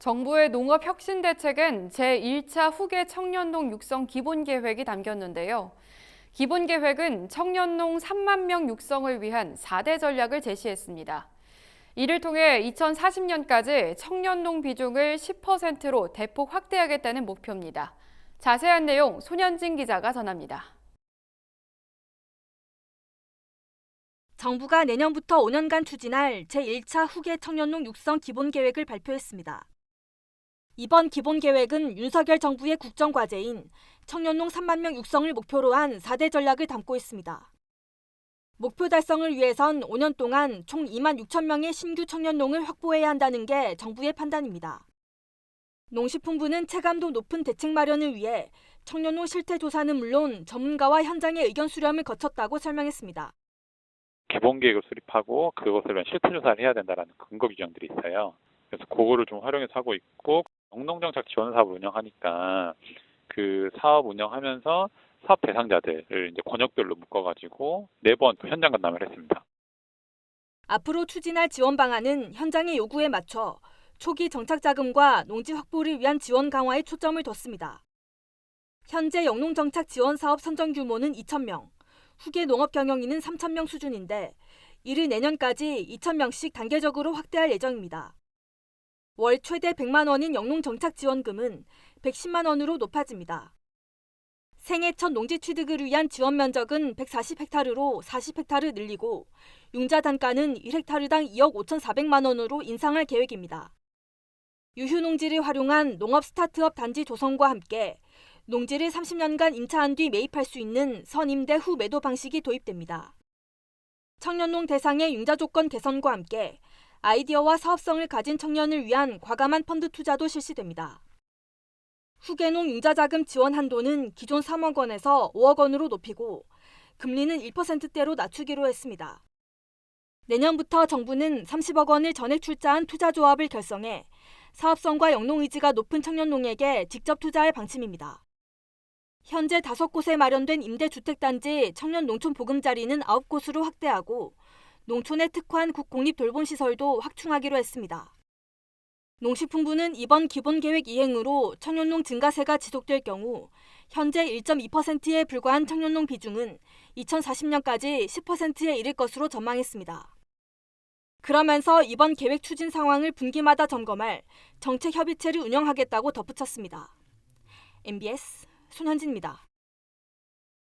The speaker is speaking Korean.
정부의 농업 혁신 대책은 제1차 후계 청년농 육성 기본 계획이 담겼는데요. 기본 계획은 청년농 3만 명 육성을 위한 4대 전략을 제시했습니다. 이를 통해 2040년까지 청년농 비중을 10%로 대폭 확대하겠다는 목표입니다. 자세한 내용 손현진 기자가 전합니다. 정부가 내년부터 5년간 추진할 제1차 후계 청년농 육성 기본 계획을 발표했습니다. 이번 기본 계획은 윤석열 정부의 국정 과제인 청년농 3만 명 육성을 목표로 한 4대 전략을 담고 있습니다. 목표 달성을 위해선 5년 동안 총 2만 6천 명의 신규 청년농을 확보해야 한다는 게 정부의 판단입니다. 농식품부는 체감도 높은 대책 마련을 위해 청년농 실태 조사는 물론 전문가와 현장의 의견 수렴을 거쳤다고 설명했습니다. 기본 계획을 수립하고 그것을 실태 조사를 해야 된다라는 근거 규정들이 있어요. 그래서 그거를 좀 활용해서 하고 있고 영농정착 지원 사업을 운영하니까 그 사업 운영하면서 사업 대상자들을 이제 권역별로 묶어가지고 네 번 현장 간담회를 했습니다. 앞으로 추진할 지원 방안은 현장의 요구에 맞춰 초기 정착 자금과 농지 확보를 위한 지원 강화에 초점을 뒀습니다. 현재 영농 정착 지원 사업 선정 규모는 2,000명, 후계 농업 경영인은 3,000명 수준인데 이를 내년까지 2,000명씩 단계적으로 확대할 예정입니다. 월 최대 100만 원인 영농 정착 지원금은 110만 원으로 높아집니다. 생애 첫 농지 취득을 위한 지원 면적은 140헥타르로 40헥타르 늘리고 융자 단가는 1헥타르당 2억 5,400만 원으로 인상할 계획입니다. 유휴 농지를 활용한 농업 스타트업 단지 조성과 함께 농지를 30년간 임차한 뒤 매입할 수 있는 선임대 후 매도 방식이 도입됩니다. 청년농 대상의 융자 조건 개선과 함께 아이디어와 사업성을 가진 청년을 위한 과감한 펀드 투자도 실시됩니다. 후계농 융자자금 지원 한도는 기존 3억 원에서 5억 원으로 높이고 금리는 1%대로 낮추기로 했습니다. 내년부터 정부는 30억 원을 전액 출자한 투자조합을 결성해 사업성과 영농 의지가 높은 청년농에게 직접 투자할 방침입니다. 현재 5곳에 마련된 임대주택단지 청년 농촌 보금자리는 9곳으로 확대하고 농촌에 특화한 국공립 돌봄 시설도 확충하기로 했습니다. 농식품부는 이번 기본 계획 이행으로 청년농 증가세가 지속될 경우 현재 1.2%에 불과한 청년농 비중은 2040년까지 10%에 이를 것으로 전망했습니다. 그러면서 이번 계획 추진 상황을 분기마다 점검할 정책 협의체를 운영하겠다고 덧붙였습니다. MBS 손현진입니다.